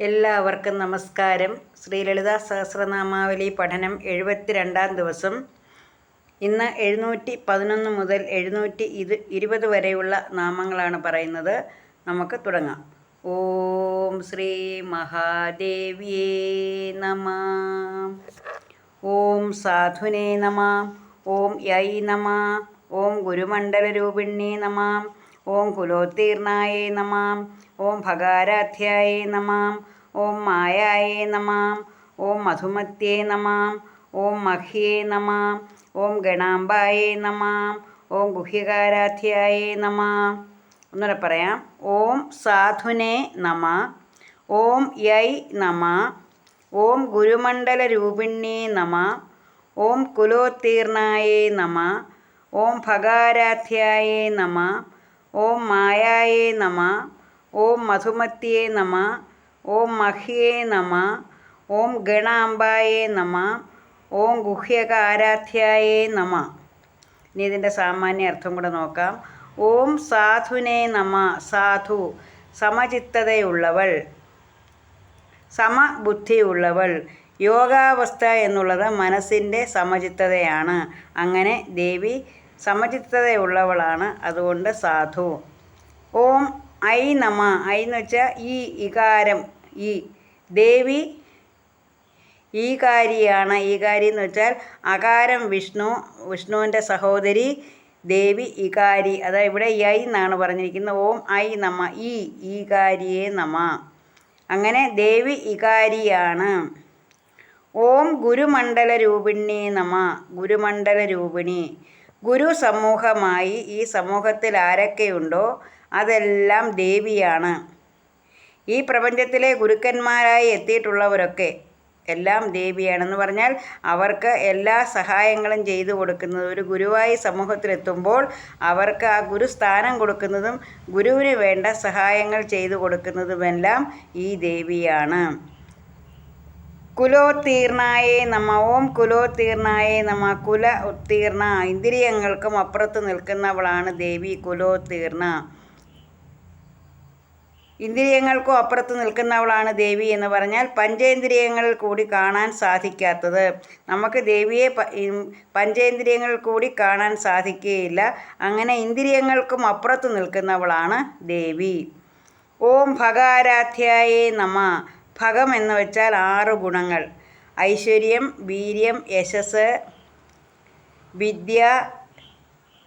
എല്ലാവർക്കും നമസ്കാരം. ശ്രീ ശ്രീലളിത സഹസ്രനാമാവലി പഠനം എഴുപത്തിരണ്ടാം ദിവസം. ഇന്ന് എഴുന്നൂറ്റി പതിനൊന്ന് മുതൽ എഴുന്നൂറ്റി ഇത് ഇരുപത് വരെയുള്ള നാമങ്ങളാണ് പറയുന്നത്. നമുക്ക് തുടങ്ങാം. ഓം ശ്രീ മഹാദേവിയേ നമ. ഓം സാധുനേ നമ. ഓം യൈ നമ. ഓം ഗുരുമണ്ഡലരൂപിണ്യേ നമ. ഓം കുലോത്തീർണായേ നമ. ഓം ഭകാരാധ്യായേ നമാം ഓം മായായേ നമാം ഓം മധുമത്യേ നമാം ഓം മഹ്യേ നമാം ഓം ഗണാംബായേ നമാം ഓം ഗുഹ്യകാരാധ്യായേ നമാം ഒന്നുകൂടെ പറയാം ഓം സാധുനേ നമ ഓം യൈ നമ ഓം ഗുരുമണ്ഡല ഗുരുമണ്ഡലരൂപിണ്യേ നമ ഓം കുലോത്തീർണായേ നമ ഓം ഭഗാരാധ്യായേ നമ ഓം മായായേ നമ ഓം മധുമത്യേ നമ ഓം മഹ്യേ നമ ഓം ഗണാംബായേ നമ ഓം ഗുഹ്യക ആരാധ്യായേ നമ. ഇനി ഇതിന്റെ സാമാന്യ അർത്ഥം കൂടെ നോക്കാം. ഓം സാധുനേ നമ സാധു സമചിത്തതയുള്ളവൾ സമബുദ്ധിയുള്ളവൾ യോഗാവസ്ഥ എന്നുള്ളത് മനസ്സിന്റെ സമചിത്തതയാണ്. അങ്ങനെ ദേവി സമചിത്തതയുള്ളവളാണ്. അതുകൊണ്ട് സാധു. ഓം ഐ നമ. ഐ എന്ന് വെച്ചാൽ ഈ ഇകാരം ഈ ദേവി ഈകാരിയാണ്. ഈകാരി എന്ന് വെച്ചാൽ അകാരം വിഷ്ണു വിഷ്ണുവിന്റെ സഹോദരി ദേവി ഇകാരി അതായത് ഇവിടെ ഐ എന്നാണ് പറഞ്ഞിരിക്കുന്നത്. ഓം ഐ നമ. ഈ ഈകാരിയെ നമ. അങ്ങനെ ദേവി ഇകാരിയാണ് ഓം ഗുരുമണ്ഡല രൂപിണി നമ. ഗുരുമണ്ഡല രൂപിണി. ഗുരു സമൂഹമായി ഈ സമൂഹത്തിൽ ആരൊക്കെയുണ്ടോ? അതെല്ലാം ദേവിയാണ്. ഈ പ്രപഞ്ചത്തിലെ ഗുരുക്കന്മാരായി എത്തിയിട്ടുള്ളവരൊക്കെ എല്ലാം ദേവിയാണെന്ന് പറഞ്ഞാൽ അവർക്ക് എല്ലാ സഹായങ്ങളും ചെയ്തു കൊടുക്കുന്നത്. ഒരു ഗുരുവായി സമൂഹത്തിലെത്തുമ്പോൾ അവർക്ക് ആ ഗുരുസ്ഥാനം കൊടുക്കുന്നതും ഗുരുവിന് വേണ്ട സഹായങ്ങൾ ചെയ്തു കൊടുക്കുന്നതുമെല്ലാം ഈ ദേവിയാണ്. കുലോത്തീർണായേ നമ. ഓം കുലോത്തീർണായേ നമ. കുല ഉത്തീർണ. ഇന്ദ്രിയങ്ങൾക്കും അപ്പുറത്ത് നിൽക്കുന്നവളാണ് ദേവി കുലോത്തീർണ. ഇന്ദ്രിയങ്ങൾക്കും അപ്പുറത്ത് നിൽക്കുന്നവളാണ് ദേവി എന്ന് പറഞ്ഞാൽ പഞ്ചേന്ദ്രിയങ്ങളിൽ കൂടി കാണാൻ സാധിക്കാത്തത്. നമുക്ക് ദേവിയെ പഞ്ചേന്ദ്രിയങ്ങളിൽ കൂടി കാണാൻ സാധിക്കുകയില്ല. അങ്ങനെ ഇന്ദ്രിയങ്ങൾക്കും അപ്പുറത്ത് നിൽക്കുന്നവളാണ് ദേവി. ഓം ഭഗാരാധ്യായേ നമ. ഭഗം എന്ന് വെച്ചാൽ ആറ് ഗുണങ്ങൾ. ഐശ്വര്യം വീര്യം യശസ് വിദ്യ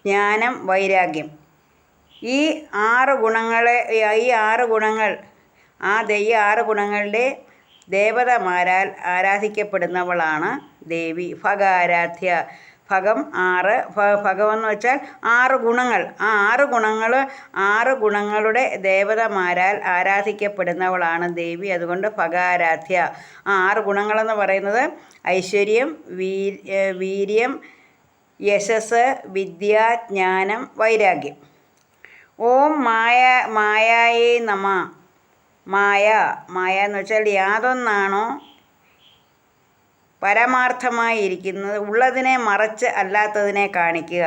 ജ്ഞാനം വൈരാഗ്യം. ഈ ആറ് ഗുണങ്ങളെ ഈ ആറ് ഗുണങ്ങൾ ആ ഈ ആറ് ഗുണങ്ങളുടെ ദേവതമാരാൽ ആരാധിക്കപ്പെടുന്നവളാണ് ദേവി. ഭഗാരാധ്യ ഭഗം ആറ് ഭഗമെന്ന് വെച്ചാൽ ആറ് ഗുണങ്ങൾ. ആ ആറ് ഗുണങ്ങൾ ആറ് ഗുണങ്ങളുടെ ദേവതമാരാൽ ആരാധിക്കപ്പെടുന്നവളാണ് ദേവി. അതുകൊണ്ട് ഭഗാരാധ്യ. ആ ആറ് ഗുണങ്ങളെന്ന് പറയുന്നത് ഐശ്വര്യം വീര്യം യശസ് വിദ്യ ജ്ഞാനം വൈരാഗ്യം. ഓം മായ മായായേ നമ. മായ മായ എന്ന് വെച്ചാൽ യാതൊന്നാണോ? പരമാർത്ഥമായിരിക്കുന്നത് ഉള്ളതിനെ മറച്ച് അല്ലാത്തതിനെ കാണിക്കുക.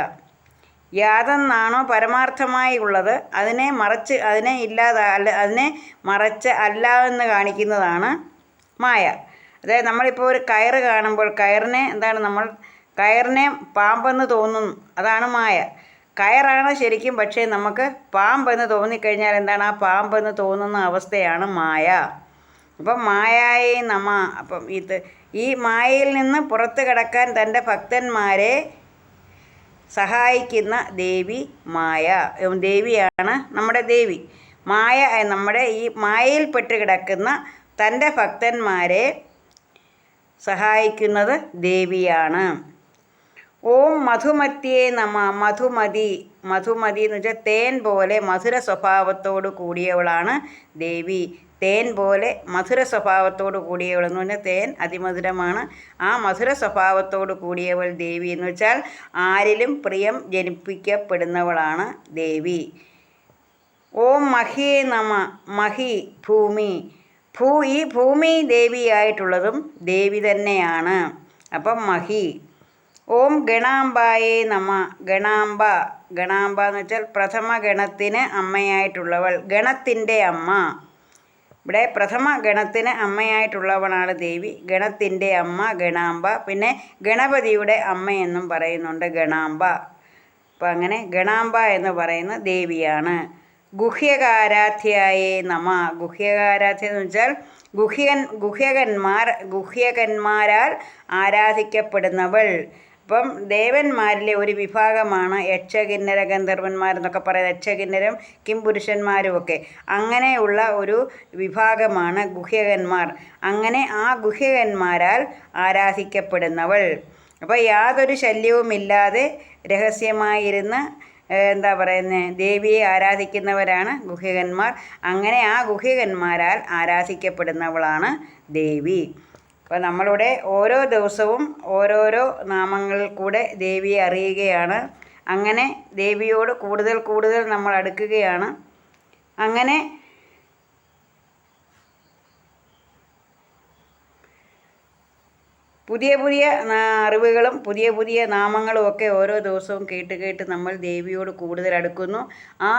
യാതൊന്നാണോ പരമാർത്ഥമായി ഉള്ളത് അതിനെ മറച്ച് അതിനെ ഇല്ലാതെ അല്ല അതിനെ മറച്ച് അല്ല എന്ന് കാണിക്കുന്നതാണ് മായ. അതായത് നമ്മളിപ്പോൾ ഒരു കയറ് കാണുമ്പോൾ കയറിനെ എന്താണ് നമ്മൾ കയറിനെ പാമ്പെന്ന് തോന്നുന്നു അതാണ് മായ. കയറാണ് ശരിക്കും പക്ഷേ നമുക്ക് പാമ്പെന്ന് തോന്നിക്കഴിഞ്ഞാൽ എന്താണ് ആ പാമ്പെന്ന് തോന്നുന്ന അവസ്ഥയാണ് മായ. അപ്പം മായായി നമ അപ്പം ഇത് ഈ മായയിൽ നിന്ന് പുറത്തു കിടക്കാൻ തന്റെ ഭക്തന്മാരെ സഹായിക്കുന്ന ദേവി മായ. ദേവിയാണ് നമ്മുടെ ദേവി. മായ നമ്മുടെ ഈ മായയിൽപ്പെട്ട് കിടക്കുന്ന തന്റെ ഭക്തന്മാരെ സഹായിക്കുന്നത് ദേവിയാണ്. ഓം മധുമത്യേ നമ. മധുമതി. മധുമതി എന്ന് വെച്ചാൽ തേൻ പോലെ മധുര സ്വഭാവത്തോട് കൂടിയവളാണ് ദേവി. തേൻ പോലെ മധുര സ്വഭാവത്തോട് കൂടിയവൾ എന്ന് പറഞ്ഞാൽ തേൻ അതിമധുരമാണ്. ആ മധുര സ്വഭാവത്തോട് കൂടിയവൾ ദേവി എന്ന് വെച്ചാൽ ആരിലും പ്രിയം ജനിപ്പിക്കപ്പെടുന്നവളാണ് ദേവി. ഓം മഹിയേ നമ. മഹി ഭൂമി. ഭൂ ഈ ഭൂമി ദേവിയായിട്ടുള്ളതും ദേവി തന്നെയാണ്. അപ്പം മഹി. ഓം ഗണാംബായേ നമ. ഗണാംബ. ഗണാംബ എന്ന് വെച്ചാൽ പ്രഥമ ഗണത്തിന് അമ്മയായിട്ടുള്ളവൾ. ഗണത്തിന്റെ അമ്മ. ഇവിടെ പ്രഥമ ഗണത്തിന് അമ്മയായിട്ടുള്ളവളാണ് ദേവി. ഗണത്തിന്റെ അമ്മ ഗണാംബ. പിന്നെ ഗണപതിയുടെ അമ്മയെന്നും പറയുന്നുണ്ട് ഗണാംബ. അപ്പം അങ്ങനെ ഗണാംബ എന്ന് പറയുന്ന ദേവിയാണ്. ഗുഹ്യകാരാധ്യായേ നമ. ഗുഹ്യകാരാധ്യ എന്ന് വെച്ചാൽ ഗുഹ്യൻ ഗുഹ്യകന്മാർ ഗുഹ്യകന്മാരാൽ ആരാധിക്കപ്പെടുന്നവൾ. അപ്പം ദേവന്മാരിലെ ഒരു വിഭാഗമാണ് യക്ഷകിന്നര ഗന്ധർവന്മാരെന്നൊക്കെ പറയുന്നത് യക്ഷകിന്നരം കിംപുരുഷന്മാരും ഒക്കെ അങ്ങനെയുള്ള ഒരു വിഭാഗമാണ് ഗുഹ്യകന്മാർ. അങ്ങനെ ആ ഗുഹ്യകന്മാരാൽ ആരാധിക്കപ്പെടുന്നവൾ. അപ്പോൾ യാതൊരു ശല്യവുമില്ലാതെ രഹസ്യമായിരുന്ന് എന്താ പറയുന്നത് ദേവിയെ ആരാധിക്കുന്നവരാണ് ഗുഹ്യകന്മാർ. അങ്ങനെ ആ ഗുഹ്യകന്മാരാൽ ആരാധിക്കപ്പെടുന്നവളാണ് ദേവി. അപ്പോൾ നമ്മളിവിടെ ഓരോ ദിവസവും ഓരോരോ നാമങ്ങളിൽ കൂടെ ദേവിയെ അറിയുകയാണ്. അങ്ങനെ ദേവിയോട് കൂടുതൽ കൂടുതൽ നമ്മൾ അടുക്കുകയാണ്. അങ്ങനെ പുതിയ പുതിയ അറിവുകളും പുതിയ പുതിയ നാമങ്ങളും ഒക്കെ ഓരോ ദിവസവും കേട്ട് കേട്ട് നമ്മൾ ദേവിയോട് കൂടുതൽ അടുക്കുന്നു. ആ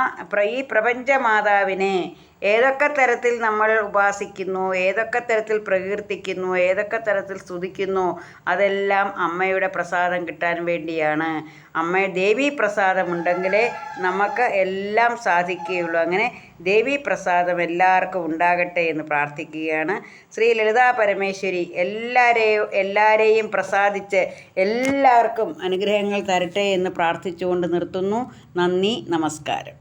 ഈ പ്രപഞ്ച മാതാവിനെ ഏതൊക്കെ തരത്തിൽ നമ്മൾ ഉപാസിക്കുന്നു ഏതൊക്കെ തരത്തിൽ പ്രകീർത്തിക്കുന്നു ഏതൊക്കെ തരത്തിൽ സ്തുതിക്കുന്നു അതെല്ലാം അമ്മയുടെ പ്രസാദം കിട്ടാൻ വേണ്ടിയാണ്. അമ്മ ദേവി പ്രസാദമുണ്ടെങ്കിലേ നമുക്ക് എല്ലാം സാധിക്കുകയുള്ളൂ. അങ്ങനെ ദേവി പ്രസാദം എല്ലാവർക്കും ഉണ്ടാകട്ടെ എന്ന് പ്രാർത്ഥിക്കുകയാണ്. ശ്രീ ലളിതാ പരമേശ്വരി എല്ലാരെയും എല്ലാവരെയും പ്രസാദിച്ച് എല്ലാവർക്കും അനുഗ്രഹങ്ങൾ തരട്ടെ എന്ന് പ്രാർത്ഥിച്ചുകൊണ്ട് നിർത്തുന്നു. നന്ദി നമസ്കാരം.